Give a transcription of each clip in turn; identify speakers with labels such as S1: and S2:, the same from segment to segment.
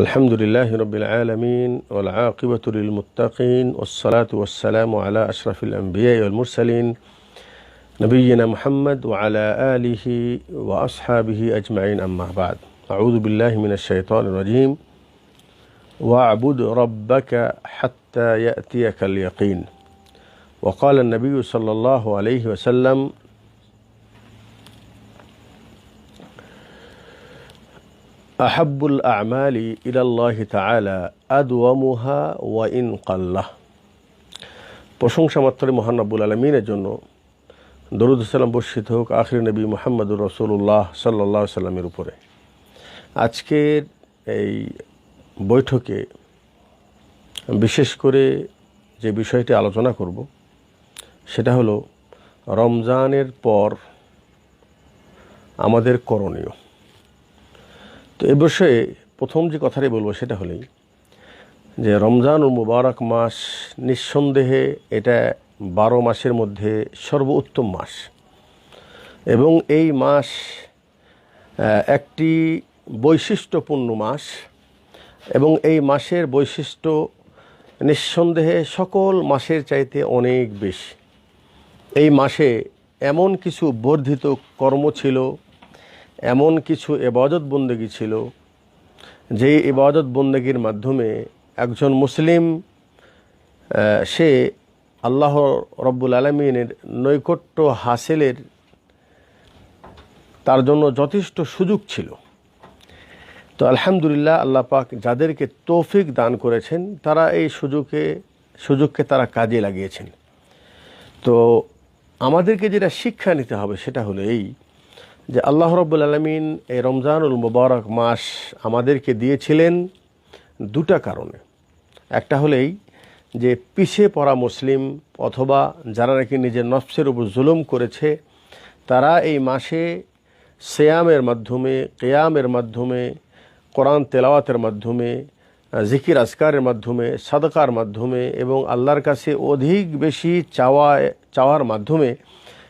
S1: الحمد لله رب العالمين والعاقبة للمتقين والصلاة والسلام على أشرف الأنبياء والمرسلين نبينا محمد وعلى آله وأصحابه أجمعين. أما بعد أعوذ بالله من الشيطان الرجيم. واعبد ربك حتى يأتيك اليقين. وقال النبي صلى الله عليه وسلم আহাবুল আমালি ইলাল্লাহ তালা ওয়া ইন কাল্লাহ। প্রশংসা মাত্র মোহানবুল আব্বুল আলমিনের জন্য দরুদ সাল্লাম বর্ষিত হোক আখরি নবী মোহাম্মদুর রসুল্লাহ সাল্লা সাল্লামের উপরে। আজকের এই বৈঠকে বিশেষ করে যে বিষয়টি আলোচনা করব, সেটা হলো রমজানের পর আমাদের করণীয়। তো এ বিষয়ে প্রথম যে কথাটি বলব সেটা হলেই যে রমজান ও মুবারক মাস নিঃসন্দেহে এটা বারো মাসের মধ্যে সর্বোত্তম মাস। এবং এই মাস একটি বৈশিষ্ট্যপূর্ণ মাস এবং এই মাসের বৈশিষ্ট্য নিঃসন্দেহে সকল মাসের চাইতে অনেক বেশি। এই মাসে এমন কিছু বর্ধিত কর্ম ছিল এমন কিছু এবাদত বন্দেগী ছিল যে ইবাদত বন্দেগীর মাধ্যমে একজন মুসলিম সে আল্লাহ রব্বুল আলমিনের নৈকট্য হাসিলের তার জন্য যথেষ্ট সুযোগ ছিল। তো আলহামদুলিল্লাহ আল্লাহ পাক যাদেরকে তৌফিক দান করেছেন, তারা এই সুযোগে, সুযোগকে তারা কাজে লাগিয়েছেন। তো আমাদেরকে যেটা শিক্ষা নিতে হবে সেটা হলো এই যে আল্লাহ রব্বুল আলমিন এই রমজানুল মুবারক মাস আমাদেরকে দিয়েছিলেন দুটা কারণে। একটা হলেই যে পিছিয়ে পড়া মুসলিম অথবা যারা নাকি নিজের নফসের উপর জুলুম করেছে, তারা এই মাসে সেয়ামের মাধ্যমে, কেয়ামের মাধ্যমে, কোরআন তেলাওয়াতের মাধ্যমে, জিকির আসকারের মাধ্যমে, সাদকার মাধ্যমে এবং আল্লাহর কাছে অধিক বেশি চাওয়া, চাওয়ার মাধ্যমে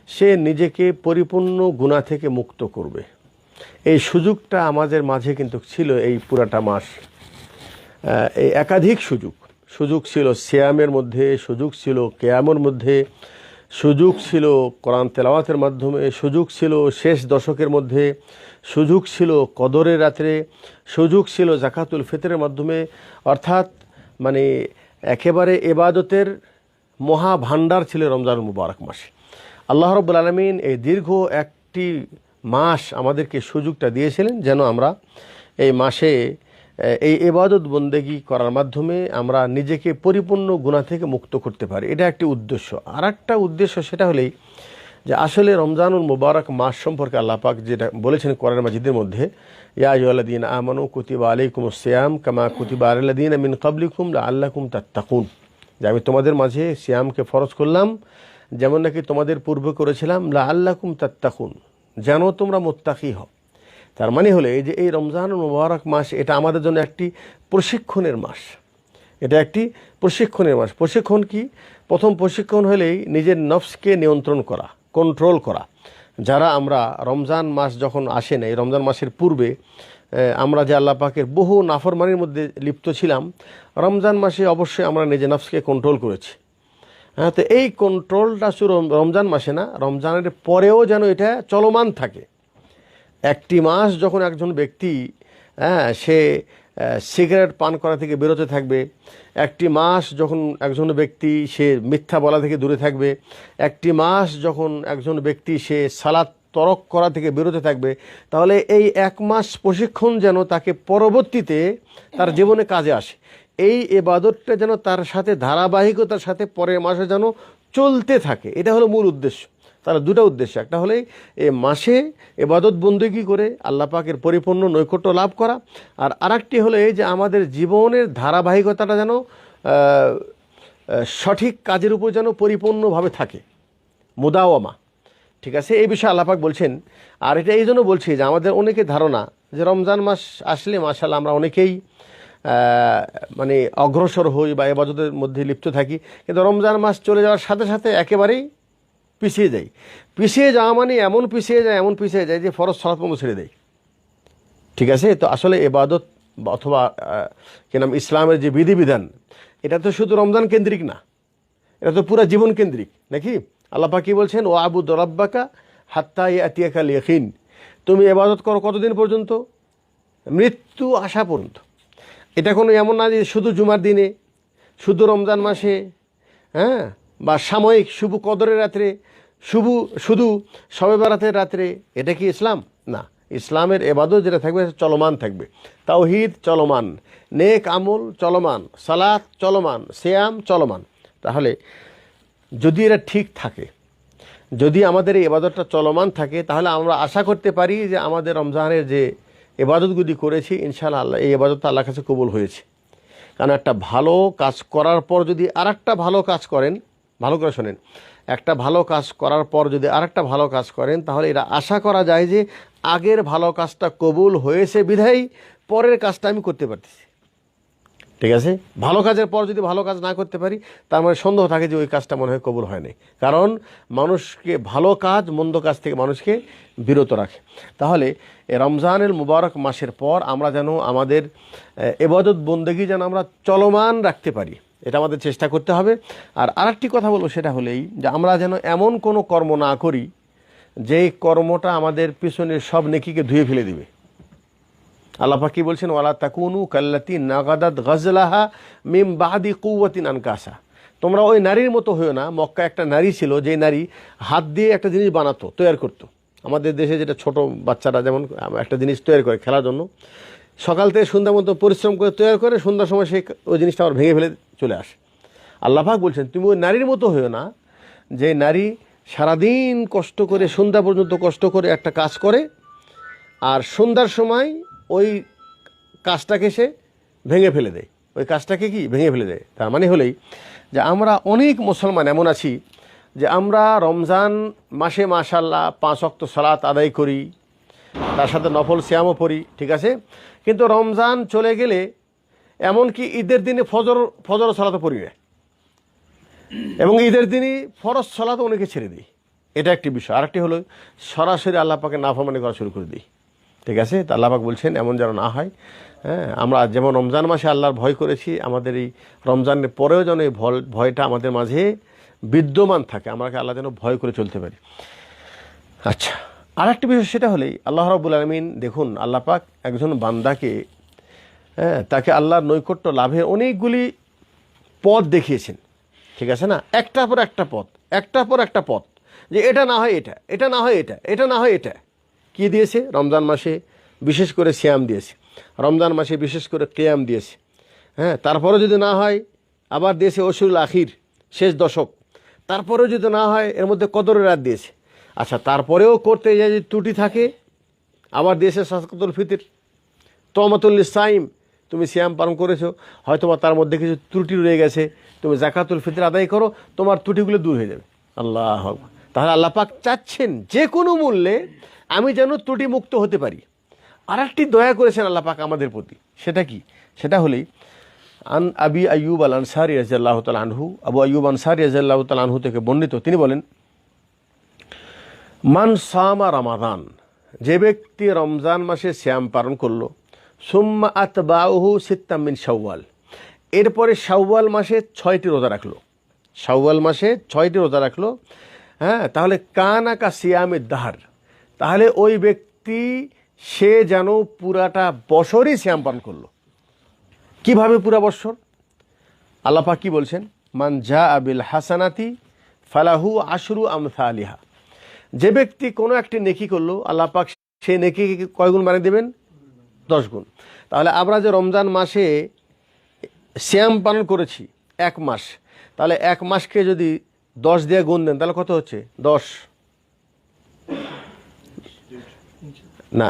S1: সে নিজেকে পরিপূর্ণ গুণা থেকে মুক্ত করবে। এই সুযোগটা আমাদের মাঝে কিন্তু ছিল এই পুরাটা মাস। এই একাধিক সুযোগ। সুযোগ ছিল সিয়ামের মধ্যে, সুযোগ ছিল কেয়ামের মধ্যে, সুযোগ ছিল কোরআন তেলাওয়াতের মাধ্যমে, সুযোগ ছিল শেষ দশকের মধ্যে, সুযোগ ছিল কদরের রাত্রে, সুযোগ ছিল জাকাতুল ফিতরের মাধ্যমে। অর্থাৎ মানে একেবারে এবাদতের মহাভাণ্ডার ছিল রমজান মুবারক মাসে। আল্লাহ রব্বুল আলমিন এই দীর্ঘ একটি মাস আমাদেরকে সুযোগটা দিয়েছিলেন যেন আমরা এই মাসে এই এবাদত বন্দেগি করার মাধ্যমে আমরা নিজেকে পরিপূর্ণ গুণা থেকে মুক্ত করতে পারি। এটা একটি উদ্দেশ্য। আর একটা উদ্দেশ্য সেটা হলেই যে আসলে রমজানুল মুবারক মাস সম্পর্কে আল্লাহ পাক যেটা বলেছেন কোরআন মাজিদের মধ্যে, ইয়া আইয়ুহাল্লাযীনা আমানু কুতিবা আলাইকুমুস সিয়াম কামা কুতিবা আলাল্লাযীনা মিন ক্বাবলিকুম লাআল্লাকুম তাত্তাকুন। যে আমি তোমাদের মাঝে সিয়ামকে ফরজ করলাম যেমন নাকি তোমাদের পূর্বে করেছিলাম, লাআল্লাকুম তাত্তাকুন যেন তোমরা মোত্তাকি হও। তার মানে হলো এই যে এই রমজান মুবারক মাস, এটা আমাদের জন্য একটি প্রশিক্ষণের মাস। এটা একটি প্রশিক্ষণের মাস। প্রশিক্ষণ কি? প্রথম প্রশিক্ষণ হলেই নিজের নফসকে নিয়ন্ত্রণ করা কন্ট্রোল করা। যারা আমরা রমজান মাস যখন আসে না এই রমজান মাসের পূর্বে আমরা যে আল্লাহ পাকের বহু নাফরমানির মধ্যে লিপ্ত ছিলাম, রমজান মাসে অবশ্যই আমরা নিজের নফসকে কন্ট্রোল করেছি। হ্যাঁ তো এই কন্ট্রোলটা শুধু রম- রমজান মাসে না, রমজানের পরেও যেন এটা চলমান থাকে। একটি মাস যখন একজন ব্যক্তি হ্যাঁ সে সিগারেট পান করা থেকে বেরোতে থাকবে, একটি মাস যখন একজন ব্যক্তি সে মিথ্যা বলা থেকে দূরে থাকবে, একটি মাস যখন একজন ব্যক্তি সে সালাত তরক করা থেকে বেরোতে থাকবে, তাহলে এই এক মাস প্রশিক্ষণ যেন তাকে পরবর্তীতে তার জীবনে কাজে আসে। এই এবাদতটা যেন তার সাথে, ধারাবাহিকতার সাথে পরের মাসে যেন চলতে থাকে। এটা হলো মূল উদ্দেশ্য। তাহলে দুটো উদ্দেশ্য। একটা হলে এ মাসে এবাদত বন্দেগী করে? আল্লাহ পাকের পরিপূর্ণ নৈকট্য লাভ করা। আর আরেকটি হলো এই যে আমাদের জীবনের ধারাবাহিকতাটা যেন সঠিক কাজের উপর যেন পরিপূর্ণভাবে থাকে। মুদাওয়ামা। ঠিক আছে? এই বিষয়ে আল্লাপাক বলছেন। আর এটা এই জন্য বলছি যে আমাদের অনেকে ধারণা যে রমজান মাস আসলে মাসাল্লাহ আমরা অনেকেই মানে অগ্রসর হই বা এবাজতের মধ্যে লিপ্ত থাকি। কিন্তু রমজান মাস চলে যাওয়ার সাথে সাথে একেবারেই পিছিয়ে যাই। পিছিয়ে যাওয়া মানে এমন পিছিয়ে যায়, এমন পিছিয়ে যায় যে ফরজ পর্যন্ত ছেড়ে দেয় ঠিক আছে? তো আসলে এবাদত অথবা কি নাম, ইসলামের যে বিধিবিধান, এটা তো শুধু রমজান কেন্দ্রিক না। এটা তো পুরো জীবন কেন্দ্রিক, নাকি? আল্লাহ পাক কি বলছেন? ও আবু দরাব্বাকা হাত্তা ইয়াতিয়াকাল ইয়াকিন। তুমি এবাদত করো কতদিন পর্যন্ত? মৃত্যু আসা পর্যন্ত। এটা কোনো এমন না যে শুধু জুমার দিনে, শুধু রমজান মাসে হ্যাঁ? বা সাময়িক শুভ কদরের রাত্রে, শুভ, শুধু শবে বারাতের রাত্রে, এটা কি ইসলাম? না। ইসলামের এবাদত যেটা থাকবে চলমান থাকবে। তাওহিদ চলমান, নেক আমল চলমান, সালাত চলমান, সেয়াম চলমান। তাহলে যদি এটা ঠিক থাকে, যদি আমাদের এই এবাদতটা চলমান থাকে, তাহলে আমরা আশা করতে পারি যে আমাদের রমজানের যে এবাদতগুলি করেছি, ইনশাআল্লাহ আল্লাহ, এই এবাদত আল্লাহ কাছে কবুল হয়েছে। কারণ একটা ভালো কাজ করার পর যদি আর ভালো কাজ করেন, ভালো করে শোনেন, একটা ভালো কাজ করার পর যদি আর একটা ভালো কাজ করেন, তাহলে এটা আশা করা যায় যে আগের ভালো কাজটা কবুল হয়েছে, বিধায় পরের কাজটা আমি করতে পারতেছি। ঠিক আছে? ভালো কাজের পর যদি ভালো কাজ না করতে পারি, তার মানে সন্দেহ থাকে যে ওই কাজটা মনে হয় কবুল হয়নি কারণ মানুষকে ভালো কাজ, মন্দ কাজ থেকে মানুষকে বিরত রাখে। তাহলে রমজানের মুবারক মাসের পর আমরা যেন আমাদের এবাদত বন্দেগী যেন আমরা চলমান রাখতে পারি। এটা আমাদের চেষ্টা করতে হবে। আর আরেকটি কথা বলব, সেটা হলেই যে আমরা যেন এমন কোনো কর্ম না করি, যেই কর্মটা আমাদের পিছনের সব নেকিকে ধুয়ে ফেলে দিবে। আল্লাহ কি বলছেন, ওয়ালা তাকুনু কাল্লাতি নাগাদাত গজলাহা মিম বাহাদি কুয়াতিন আনকাসা। তোমরা ওই নারীর মতো হয়েও না। মক্কা একটা নারী ছিল যে নারী হাত দিয়ে একটা জিনিস বানাতো তৈরি করতো। আমাদের দেশে যেটা ছোট বাচ্চারা যেমন, একটা জিনিস তৈরি করে খেলার জন্য, সকাল থেকে সন্ধ্যা মতো পরিশ্রম করে তৈরি করে সন্ধ্যার সময় সেই ওই জিনিসটা আবার ভেঙে ফেলে চলে আসে। আল্লাহ পাক বলছেন, তুমি ওই নারীর মতো হয়েও না যে নারী সারাদিন কষ্ট করে সন্ধ্যা পর্যন্ত কষ্ট করে একটা কাজ করে, আর সন্ধ্যার সময় ওই কাজটাকে সে ভেঙে ফেলে দেয়। ওই কাজটাকে কি? ভেঙে ফেলে দেয়। তার মানে হলেই যে আমরা অনেক মুসলমান এমন আছি যে আমরা রমজান মাসে মাশাল্লাহ পাঁচ অক্ত সালাত আদায় করি, তার সাথে নফল শ্যামও পড়ি, ঠিক আছে? কিন্তু রমজান চলে গেলে এমনকি ঈদের দিনে ফজর ফজর সালাতও পড়ি না। এবং ঈদের দিনই ফরজ সলাত অনেকে ছেড়ে দিই এটা একটি বিষয়। আরেকটি হলো সরাসরি আল্লাহ পাকে নাফরমানি করা শুরু করে দিই ঠিক আছে? তা আল্লাহ পাক বলছেন, এমন যেন না হয়। হ্যাঁ আমরা যেমন রমজান মাসে আল্লাহর ভয় করেছি, আমাদের এই রমজানের পরেও যেন এই ভয়, ভয়টা আমাদের মাঝে বিদ্যমান থাকে। আমরা আল্লাহ যেন ভয় করে চলতে পারি। আচ্ছা আর একটা বিষয় সেটা হলেই আল্লাহ রব্বুল আলমিন দেখুন, আল্লাহ পাক একজন বান্দাকে হ্যাঁ তাকে আল্লাহর নৈকট্য লাভের অনেকগুলি পথ দেখিয়েছেন। ঠিক আছে না? একটার পর একটা পথ, একটার পর একটা পথ, যে এটা না হয় এটা এটা না হয় এটা এটা না হয় এটা। কি দিয়েছে? রমজান মাসে বিশেষ করে শ্যাম দিয়েছে। রমজান মাসে বিশেষ করে কেয়াম দিয়েছে। হ্যাঁ তারপরে যদি না হয়, আবার দিয়েছে অসুল আখির, শেষ দশক। তারপরেও যদি না হয়, এর মধ্যে কদরের রাত দিয়েছে। আচ্ছা তারপরেও করতে যে যদি ত্রুটি থাকে, আবার দিয়েছে সাসকাতুল ফিতির। তমাতুল সাইম তুমি শ্যাম পালন করেছ হয়তো বা তার মধ্যে কিছু ত্রুটি রয়ে গেছে। তুমি জাকাতুল ফিতর আদায় করো, তোমার ত্রুটিগুলো দূর হয়ে যাবে। আল্লাহ আকবার। তাহলে আল্লাহ পাক চাচ্ছেন যে কোনো মূল্যে আমি যেন ত্রুটি মুক্ত হতে পারি। আর একটি দয়া করেছেন আল্লাহ পাক আমাদের প্রতি। সেটা কি? সেটা হলেই, আন আবি আইয়ুব আল আনসারি রাজিয়াল্লাহ তাল আনহু, আবু আইয়ুব আনসারি রাজিয়াল্লাহ তাল আনহু থেকে বর্ণিত, তিনি বলেন, মান সামা রমাদান, যে ব্যক্তি রমজান মাসে শ্যাম পালন করল, সুম্মা আতবাউহু সিত্তামিন শাওয়াল। এরপরে শাওয়াল মাসে ছয়টি রোজা রাখল। শাওয়াল মাসে ছয়টি রোজা রাখল হ্যাঁ তাহলে কানাকা সিয়ামের দাহার। তাহলে ওই ব্যক্তি, সে যেন পুরাটা বছরই শ্যাম পালন করল। কীভাবে পুরা বৎসর আল্লাপা কি বলছেন? মান জা আবিল হাসানাতি ফালাহু আশরু আমসা আলিহা যে ব্যক্তি কোনো একটি নেকি করল, আল্লাহ সে নেকি কয় গুণ মানে দেবেন? দশ গুণ। তাহলে আমরা যে রমজান মাসে শ্যাম পালন করেছি, এক মাস, তাহলে এক মাসকে যদি দশ দিয়ে গুণ দেন, তাহলে কত হচ্ছে? দশ। না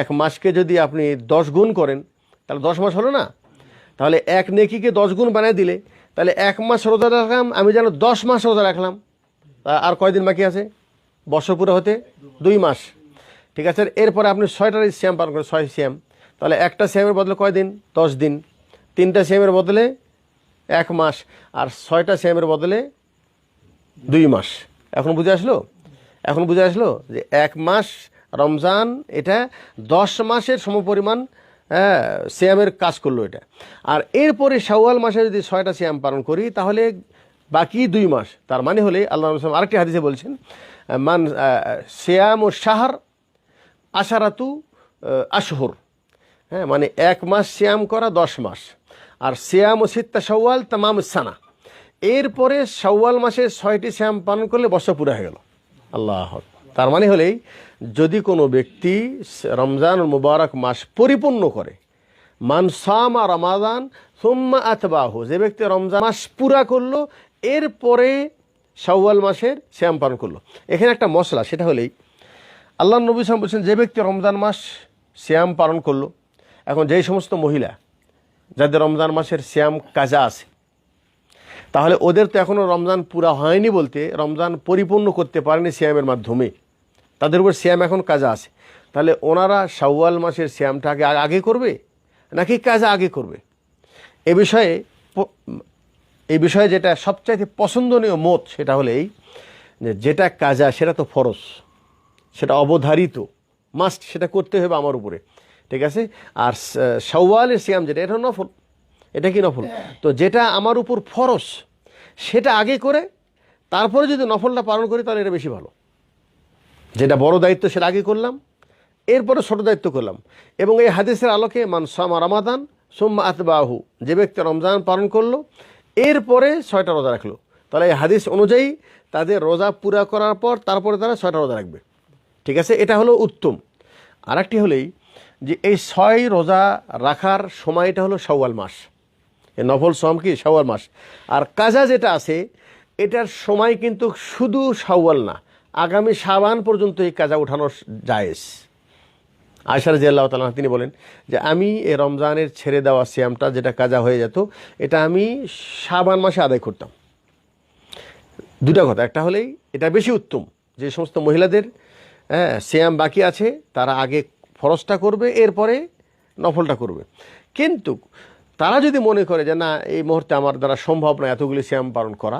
S1: এক মাসকে যদি আপনি দশ গুণ করেন, তাহলে দশ মাস হলো না? তাহলে এক নেকিকে দশ গুণ বানিয়ে দিলে, তাহলে এক মাস রোজা রাখলাম, আমি যেন দশ মাস রোজা রাখলাম। আর কয়দিন বাকি আছে? বছর পুরো হতে দুই মাস। ঠিক আছে, এরপরে আপনি ছয়টার শ্যাম পালন করেন, ছয় শ্যাম। তাহলে একটা শ্যামের বদলে কয়দিন? দশ দিন। তিনটা শ্যামের বদলে এক মাস। আর ছয়টা শ্যামের বদলে দুই মাস। এখন বুঝে আসলো? এখন বুঝে আসলো যে এক মাস রমজান, এটা দশ মাসের সমপরিমাণ হ্যাঁ শ্যামের কাজ করল এটা। আর এরপরে শাওয়াল মাসে যদি ছয়টা শ্যাম পালন করি, তাহলে বাকি দুই মাস, তার মানে হলে আল্লাহ রসুল আরেকটি হাদিসে বলছেন, মান শ্যাম ও সাহার আশারাতু আশহর। হ্যাঁ মানে এক মাস শ্যাম করা দশ মাস। আর শ্যাম ও সিত্তা সওয়াল তামাম সানা। এরপরে সওয়াল মাসে ছয়টি শ্যাম পালন করলে বছর পুরা হয়ে গেল। আল্লাহ তার মানে হলেই যদি কোনো ব্যক্তি রমজান মুবারক মাস পরিপূর্ণ করে, মান সামা রমাদান, সুম্মা আতবাহু, যে ব্যক্তি রমজান মাস পুরা করল, এরপরে শাওয়াল মাসের শ্যাম পালন করল। এখানে একটা মশলা, সেটা হলেই আল্লাহ নবী সালাম বলছেন যে ব্যক্তি রমজান মাস শ্যাম পালন করল, এখন যেই সমস্ত মহিলা, যাদের রমজান মাসের শ্যাম কাজা আছে তাহলে ওদের তো এখনও রমজান পুরা হয়নি বলতে রমজান পরিপূর্ণ করতে পারেনি শ্যামের মাধ্যমে। তাদের উপর শ্যাম এখন কাজা আছে। তাহলে ওনারা শাওয়াল মাসের শ্যামটাকে আগে করবে? নাকি কাজা আগে করবে? এ বিষয়ে এই বিষয়ে যেটা সবচাইতে পছন্দনীয় মত সেটা হলেই যেটা কাজা সেটা তো ফরজ। সেটা অবধারিত। মাস্ট সেটা করতে হবে আমার উপরে। ঠিক আছে? আর সওয়ালের সিয়াম যেটা, এটা নফল। এটা কি নফল? তো যেটা আমার উপর ফরস সেটা আগে করে তারপরে যদি নফলটা পালন করি তাহলে এটা বেশি ভালো। যেটা বড় দায়িত্ব সেটা আগে করলাম এরপরে ছোট দায়িত্ব করলাম। এবং এই হাদিসের আলোকে মান সামা রমাদান সোম্মা আতবাহু যে ব্যক্তি রমজান পালন করল এরপরে ছয়টা রোজা রাখল। তাহলে এই হাদিস অনুযায়ী তাদের রোজা পুরা করার পর তারপরে তারা ছয়টা রোজা রাখবে। ঠিক আছে? এটা হলো উত্তম। আরেকটি হলেই যে এই ছয় রোজা রাখার সময়টা হলো সওয়াল মাস। নফল সম কি? সওয়াল মাস। আর কাজা যেটা আছে, এটার সময় কিন্তু শুধু সওয়াল না, আগামী সাবান পর্যন্ত এই কাজা উঠানো জায়েজ। আয়সার জিয়াল্লাহ তালা তিনি বলেন যে, আমি এই রমজানের ছেড়ে দেওয়া সিয়ামটা, যেটা কাজা হয়ে যেত, এটা আমি সাবান মাসে আদায় করতাম। দুটা কথা। একটা হলেই এটা বেশি উত্তম, যে সমস্ত মহিলাদের হ্যাঁ শ্যাম বাকি আছে, তারা আগে ফরজটা করবে, এরপরে নফলটা করবে। কিন্তু তারা যদি মনে করে যে না এই মুহূর্তে আমার দ্বারা সম্ভব না এতগুলি শ্যাম পালন করা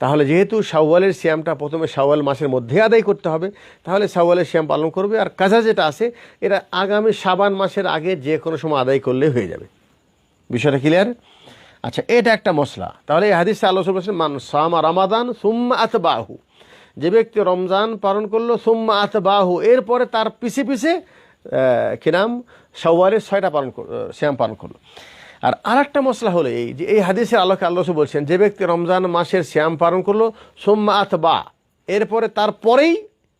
S1: তাহলে যেহেতু শাওয়ালের শ্যামটা প্রথমে শাওয়াল মাসের মধ্যে আদায় করতে হবে তাহলে শাওয়ালের শ্যাম পালন করবে। আর কাজা যেটা আছে এটা আগামী সাবান মাসের আগে যে কোনো সময় আদায় করলে হয়ে যাবে। বিষয়টা ক্লিয়ার আচ্ছা এটা একটা মশলা তাহলে এই হাদিসে আলোচনা করছেন মান সামা রামাদান সুম্মা আতবাহু। যে ব্যক্তি রমজান পালন করল সুম্মা আতবাহু। এরপরে তার পিছে পিছে আহ, কি নাম? সওয়ারের ছয়টা পালন শ্যাম পালন করল। আর আরেকটা মশলা হলো এই যে এই হাদিসের আলোকে আল্লাহ বলছেন, যে ব্যক্তি রমজান মাসের শ্যাম পালন করল, সুম্মা আতবা, এরপরে তারপরেই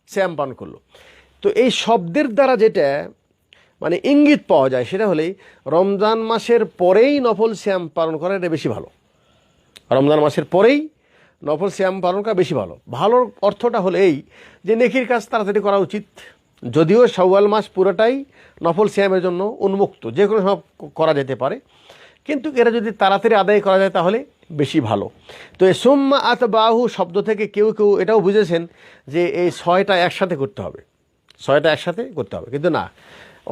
S1: শ্যাম পালন করল। তো এই শব্দের দ্বারা যেটা মানে ইঙ্গিত পাওয়া যায়, সেটা হলেই রমজান মাসের পরেই নফল শ্যাম পালন করা এটা বেশি ভালো। রমজান মাসের পরেই নফল শ্যাম পালন করা বেশি ভালো। ভালোর অর্থটা হলো এই যে নেকির কাজ তাড়াতাড়ি করা উচিত। যদিও সওয়াল মাস পুরোটাই নফল শ্যামের জন্য উন্মুক্ত যে কোনো সব করা যেতে পারে। কিন্তু এরা যদি তাড়াতাড়ি আদায় করা যায় তাহলে বেশি ভালো। তো এই সোম্মা আত বাহু শব্দ থেকে কেউ কেউ এটাও বুঝেছেন যে এই ছয়টা একসাথে করতে হবে। ছয়টা একসাথে করতে হবে। কিন্তু না,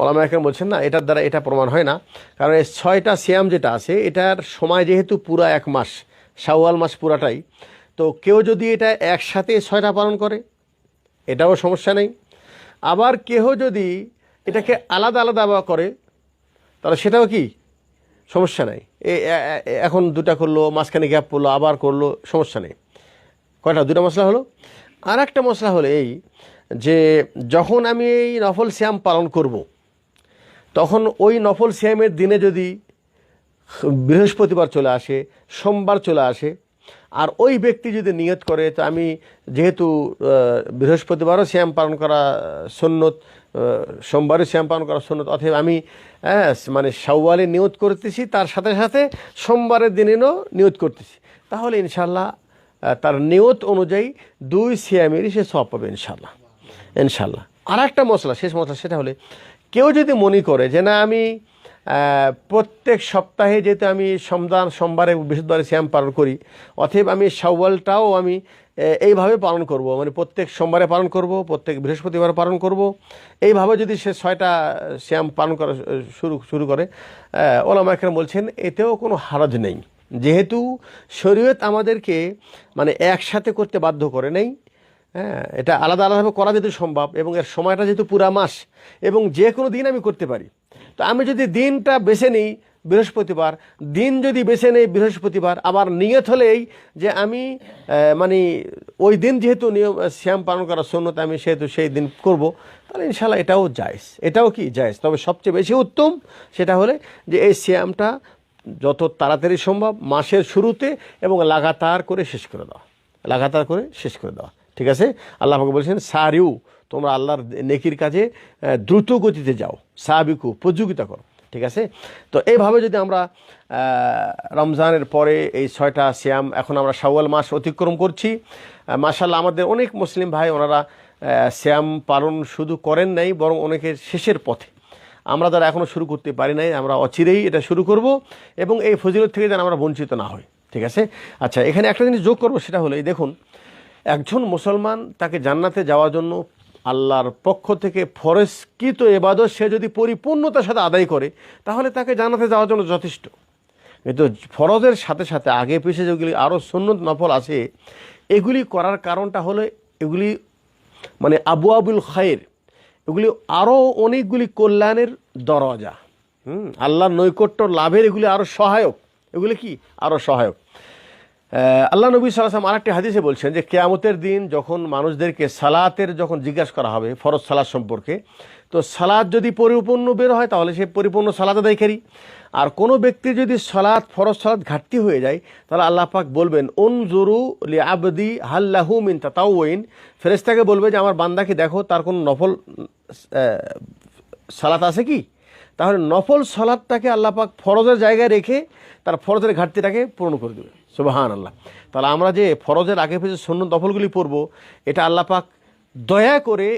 S1: ওলামা একরাম বলছেন না, এটার দ্বারা এটা প্রমাণ হয় না। কারণ এই ছয়টা সিয়াম যেটা আছে, এটার সময় যেহেতু পুরা এক মাস, শাওয়াল মাস পুরাটাই, তো কেউ যদি এটা একসাথে ছয়টা পালন করে, এটাও সমস্যা নেই। আবার কেহ যদি এটাকে আলাদা আলাদা করে, তাহলে সেটাও কি? সমস্যা নেই। এখন দুটা করল, মাঝখানে গ্যাপ পড়ল, আবার করল, সমস্যা নেই। কয়টা? দুটা মশলা হলো? আর একটা মশলা হলো এই যে, যখন আমি এই নফল শ্যাম পালন করব। তখন ওই নফল শ্যামের দিনে যদি বৃহস্পতিবার চলে আসে, সোমবার চলে আসে আর ওই ব্যক্তি যদি নিয়ত করে, তো আমি যেহেতু বৃহস্পতিবারও শ্যাম পালন করা সন্ন্যত সোমবারও শ্যাম পালন করা সন্ন্যত অথবা আমি হ্যাঁ মানে সাউওয়ালে নিয়ত করতেছি, তার সাথে সাথে সোমবারের দিনেও নিয়ত করতেছি। তাহলে ইনশাল্লাহ তার নিয়ত অনুযায়ী দুই সিয়ামেরই সে সব পাবে ইনশাল্লাহ ইনশাল্লাহ আর একটা মশলা, শেষ মশলা সেটা হলে, কেউ যদি মনে করে যে, না, আমি প্রত্যেক সপ্তাহে যেহেতু আমি সোমবার সোমবারে বৃহস্পতিবারে শ্যাম পালন করি অথবা আমি সওয়ালটাও আমি এইভাবে পালন করব। মানে প্রত্যেক সোমবারে পালন করব, প্রত্যেক বৃহস্পতিবার পালন করব। এইভাবে যদি সে ছয়টা শ্যাম পালন করা শুরু শুরু করে ওলামা একরাম বলছেন, এতেও কোনো হারাজ নেই। যেহেতু শরীয়ত আমাদেরকে মানে একসাথে করতে বাধ্য করে নেই হ্যাঁ এটা আলাদা আলাদাভাবে করা যেতে সম্ভব, এবং এর সময়টা যেহেতু পুরা মাস, এবং যে কোনো দিন আমি করতে পারি। তো আমি যদি দিনটা বেছে নিই বৃহস্পতিবার, দিন যদি বেছে নেই বৃহস্পতিবার, আবার নিয়ত হলেই যে আমি মানে ওই দিন যেহেতু নিয়ম, শ্যাম পালন করার সন্ন্যত আমি সেহেতু সেই দিন করব, তাহলে ইনশাল্লাহ এটাও জায়জ। এটাও কি জায়জ? তবে সবচেয়ে বেশি উত্তম সেটা হলে যে এই শ্যামটা যত তাড়াতাড়ি সম্ভব মাসের শুরুতে এবং লাগাতার করে শেষ করে দেওয়া। লাগাতার করে শেষ করে দেওয়া। ঠিক আছে? আল্লাহ পাক বলছেন, সারিউ তোমরা আল্লাহর নেকির কাজে দ্রুত গতিতে যাও। সাবিকু প্রতিযোগিতা করো, ঠিক আছে? তো এইভাবে যদি আমরা রমজানের পরে এই ছয়টা শ্যাম এখন আমরা শাওয়াল মাস অতিক্রম করছি মাসাল্লাহ আমাদের অনেক মুসলিম ভাই ওনারা শ্যাম পালন শুধু করেন নাই, বরং অনেকের শেষের পথে। আমরা যারা এখনও শুরু করতে পারি নাই, আমরা অচিরেই এটা শুরু করব এবং এই ফজিলত থেকে যেন আমরা বঞ্চিত না হই, ঠিক আছে? আচ্ছা এখানে একটা জিনিস যোগ করব, সেটা হলো, এই দেখুন, একজন মুসলমান তাকে জান্নাতে যাওয়ার জন্য আল্লাহর পক্ষ থেকে ফরজকৃত এবাদত সে যদি পরিপূর্ণতার সাথে আদায় করে, তাহলে তাকে জানাতে যাওয়ার জন্য যথেষ্ট। কিন্তু ফরজের সাথে সাথে আগে পিছিয়ে যেগুলি আরও সুন্নত নফল আছে, এগুলি করার কারণটা হলো এগুলি মানে আবু আবুল খায়ের এগুলি আরও অনেকগুলি কল্যাণের দরজা। হুম, আল্লাহর নৈকট্য লাভের এগুলি আরও সহায়ক। এগুলি কি? আরও সহায়ক। আল্লাহ নবী সাল্লাম আরেকটি হাদিসে বলছেন যে কেয়ামতের দিন যখন মানুষদেরকে সালাতের যখন জিজ্ঞাসা করা হবে ফরজ সালাদ সম্পর্কে, তো সালাদ যদি পরিপূর্ণ বের হয় তাহলে সে পরিপূর্ণ সালাদ আদায়কারী আর কোনো ব্যক্তি যদি সালাদ ফরজ সালাদ ঘাটতি হয়ে যায়, তাহলে আল্লাহ পাক বলবেন উন জরু লি আবদি হাল্লাহু মিন তাতাউইন ফেরেস্তাকে বলবে যে, আমার বান্দাকে দেখো, তার কোনো নফল সালাত আছে কি? তাহলে নফল সালাদটাকে আল্লাহ পাক ফরজের জায়গায় রেখে তার ফরজের ঘাটতিটাকে পূরণ করে দেবে। সুবাহান আল্লাহ তাহলে আমরা যে ফরজের আগে পিছিয়ে শূন্য দফলগুলি পড়ব, এটা আল্লাহ পাক দয়া করে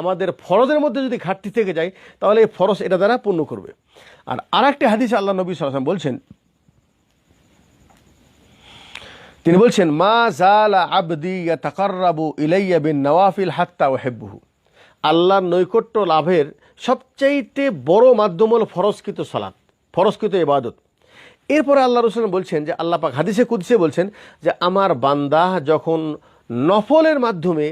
S1: আমাদের ফরজের মধ্যে যদি ঘাটতি থেকে যায়, তাহলে এই ফরজ এটা দ্বারা পূর্ণ করবে। আর আরেকটি হাদিস আল্লাহ নবী সাল্লাম বলছেন, তিনি বলছেন, মা জালা আবদি ইয়াতাকাররাবু ইলাইয়া বিন নওয়াফিল হাত্তা ওয়াহিব্বুহু আল্লাহর নৈকট্য লাভের সবচাইতে বড় মাধ্যম হল ফরজকৃত সালাত, ফরজকৃত ইবাদত। এরপরে আল্লাহ রসুল বলছেন যে আল্লাহ পাক হাদিসে কুদিসে বলছেন যে আমার বান্দা যখন নফলের মাধ্যমে,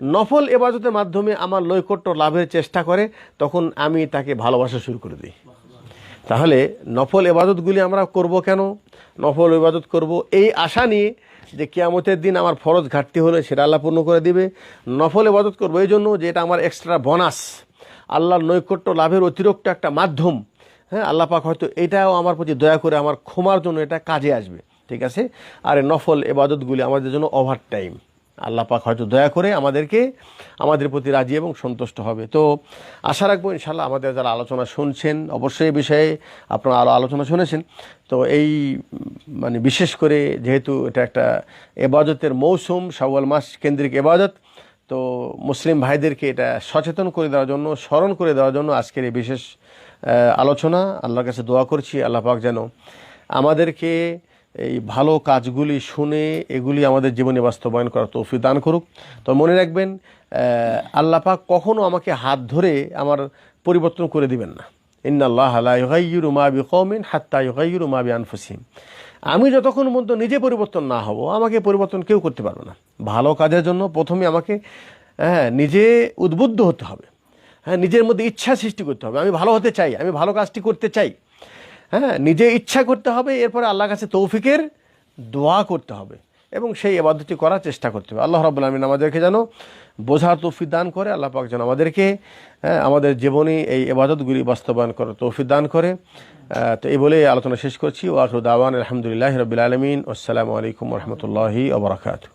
S1: নফল এবাদতের মাধ্যমে আমার নৈকট্য লাভের চেষ্টা করে, তখন আমি তাকে ভালোবাসা শুরু করে দিই। তাহলে নফল এবাদতগুলি আমরা করব কেন? নফল ইবাদত করব এই আশা নিয়ে যে কেয়ামতের দিন আমার ফরজ ঘাটতি হলে সেটা আল্লাহ পূর্ণ করে দিবে। নফল ইবাদত করব এই জন্য যে এটা আমার এক্সট্রা বোনাস আল্লাহর নৈকট্য লাভের অতিরিক্ত একটা মাধ্যম। হ্যাঁ আল্লাহ পাক হয়তো এটাও আমার প্রতি দয়া করে আমার ক্ষমার জন্য এটা কাজে আসবে, ঠিক আছে? আর নফল এবাদতগুলি আমাদের জন্য ওভার টাইম আল্লাহ পাক হয়তো দয়া করে আমাদেরকে আমাদের প্রতি রাজি এবং সন্তুষ্ট হবে। তো আশা রাখব ইনশাল্লাহ আমাদের যারা আলোচনা শুনছেন, অবশ্যই বিষয়ে আপনারা আরও আলোচনা শুনেছেন। তো এই মানে বিশেষ করে যেহেতু এটা একটা এবাদতের মৌসুম, শাওয়াল মাস কেন্দ্রিক এবাদত তো মুসলিম ভাইদেরকে এটা সচেতন করে দেওয়ার জন্য, স্মরণ করে দেওয়ার জন্য আজকের এই বিশেষ আলোচনা, আল্লাহর কাছে দোয়া করছি, আল্লাহ পাক যেন আমাদেরকে এই ভালো কাজগুলি শুনে এগুলি আমাদের জীবনে বাস্তবায়ন করার তৌফিক দান করুক। তো মনে রাখবেন আল্লাহ পাক কখনো আমাকে হাত ধরে আমার পরিবর্তন করে দিবেন না। ইন্নাল্লাহ বিকওমিন হাত্তা ইউগাইয়িরু মা বিআনফুসিহিম। আমি যতক্ষণ পর্যন্ত নিজে পরিবর্তন না হব, আমাকে পরিবর্তন কেউ করতে পারবে না। ভালো কাজের জন্য প্রথমে আমাকে হ্যাঁ নিজে উদ্বুদ্ধ হতে হবে। হ্যাঁ নিজের মধ্যে ইচ্ছা সৃষ্টি করতে হবে। আমি ভালো হতে চাই আমি ভালো কাজটি করতে চাই। হ্যাঁ নিজে ইচ্ছা করতে হবে এরপরে আল্লাহর কাছে তৌফিকের দোয়া করতে হবে এবং সেই এবাদতটি করার চেষ্টা করতে হবে। আল্লাহ রাবুল আলমিন আমাদেরকে যেন বোঝার তৌফিক দান করে আল্লাহ পাক যেন আমাদেরকে হ্যাঁ, আমাদের জীবনে এই এবাদতগুলি বাস্তবায়ন করার তৌফিক দান করে। তো এই বলে আলোচনা শেষ করছি। ওয়াকরুদ আওয়ান আলহামদুলিল্লাহ রবিল আলমিন। আসসালামু আলাইকুম রহমতুল্লাহি ওবরাকাতু